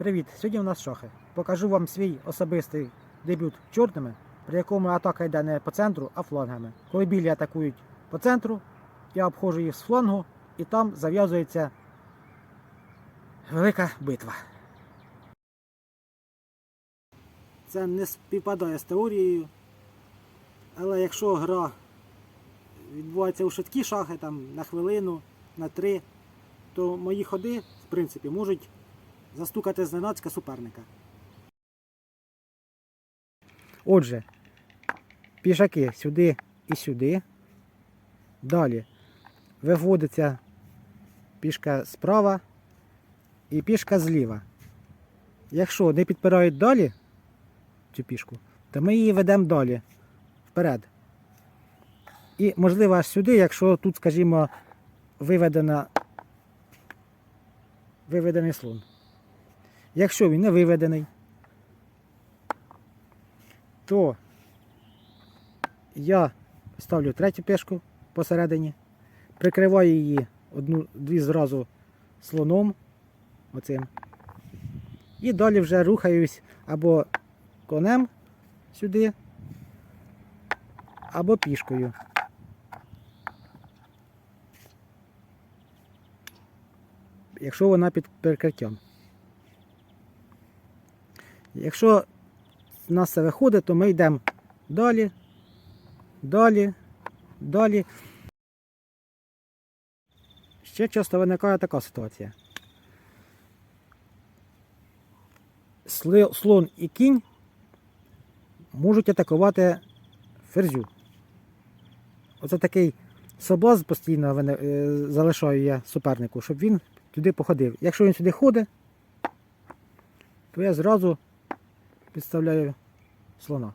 Привіт! Сьогодні у нас шахи. Покажу вам свій особистий дебют чорними, при якому атака йде не по центру, а флангами. Коли білі атакують по центру, я обходжу їх з флангу і там зав'язується велика битва. Це не співпадає з теорією, але якщо гра відбувається у швидкі шахи, там на хвилину, на три, то мої ходи, в принципі, можуть застукати зненацька суперника. Отже, пішаки сюди і сюди. Далі виводиться пішка справа і пішка зліва. Якщо не підпирають далі цю пішку, то ми її ведемо далі, вперед. І можливо аж сюди, якщо тут, скажімо, виведена, виведений слон. Якщо він не виведений, то я ставлю третю пешку посередині, прикриваю її одну-дві зразу слоном оцим. І далі вже рухаюсь або конем сюди, або пішкою. Якщо вона під перекриттям. Якщо в нас це виходить, то ми йдемо далі, далі, далі. Ще часто виникає така ситуація. Слон і кінь можуть атакувати ферзю. Оце такий соблазн постійно е, залишаю я супернику, щоб він туди походив. Якщо він сюди ходить, то я зразу підставляю слона.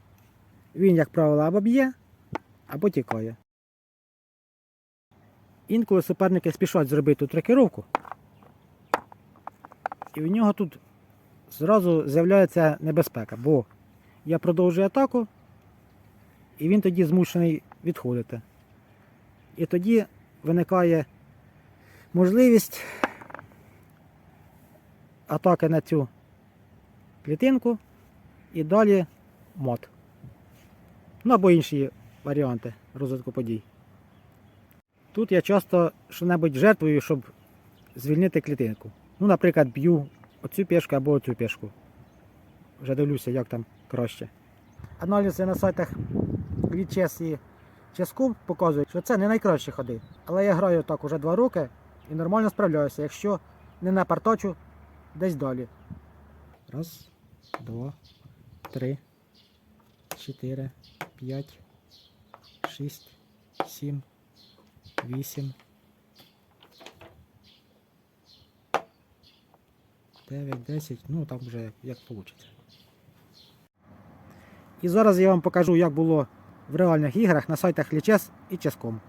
Він, як правило, або б'є, або тікає. Інколи суперники спішать зробити тут рокировку, і в нього тут зразу з'являється небезпека, бо я продовжую атаку, і він тоді змушений відходити. І тоді виникає можливість атаки на цю клітинку і далі мод. Ну або інші варіанти розвитку подій. Тут я часто що-небудь жертвую, щоб звільнити клітинку. Ну, наприклад, б'ю оцю пішку або оцю пішку. Вже дивлюся, як там краще. Аналізи на сайтах від ЧЕС і Ческом показують, що це не найкращі ходи. Але я граю так уже два роки і нормально справляюся, якщо не напартачу десь далі. Раз, два, три, чотири, п'ять, шість, сім, вісім, дев'ять, десять, ну там вже як вийде. І зараз я вам покажу, як було в реальних іграх на сайтах Лічес і Ческом.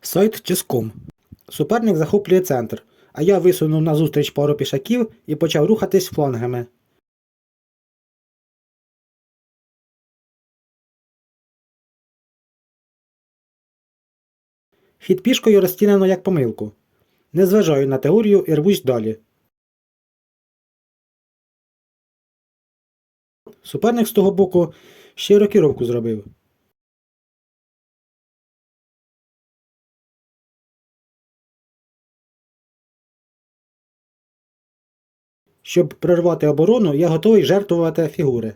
Сайт Ческом. Суперник захоплює центр, а я висунув назустріч пару пішаків і почав рухатись флангами. Хід пішкою розцінено як помилку. Не зважаю на теорію і рвусь далі. Суперник з того боку ще рокіровку зробив. Щоб прорвати оборону, я готовий жертвувати фігури.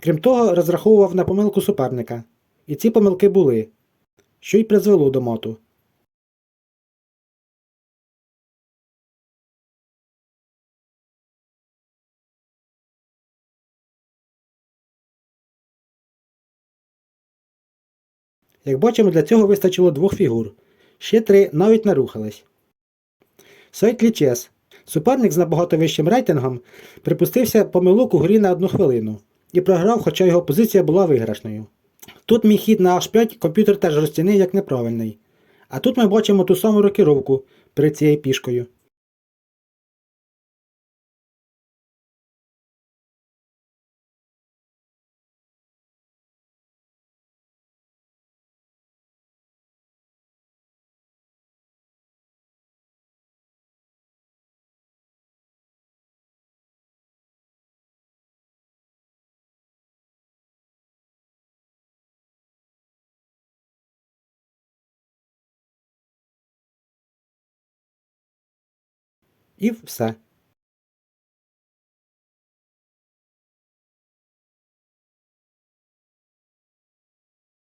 Крім того, розраховував на помилку суперника. І ці помилки були, що й призвело до мату. Як бачимо, для цього вистачило двох фігур. Ще три навіть не рухались. Сайт Лічес. Суперник з набагато вищим рейтингом припустився помилок у грі на одну хвилину і програв, хоча його позиція була виграшною. Тут мій хід на H5 комп'ютер теж розцінив як неправильний. А тут ми бачимо ту саму рокіровку перед цією пішкою. І все.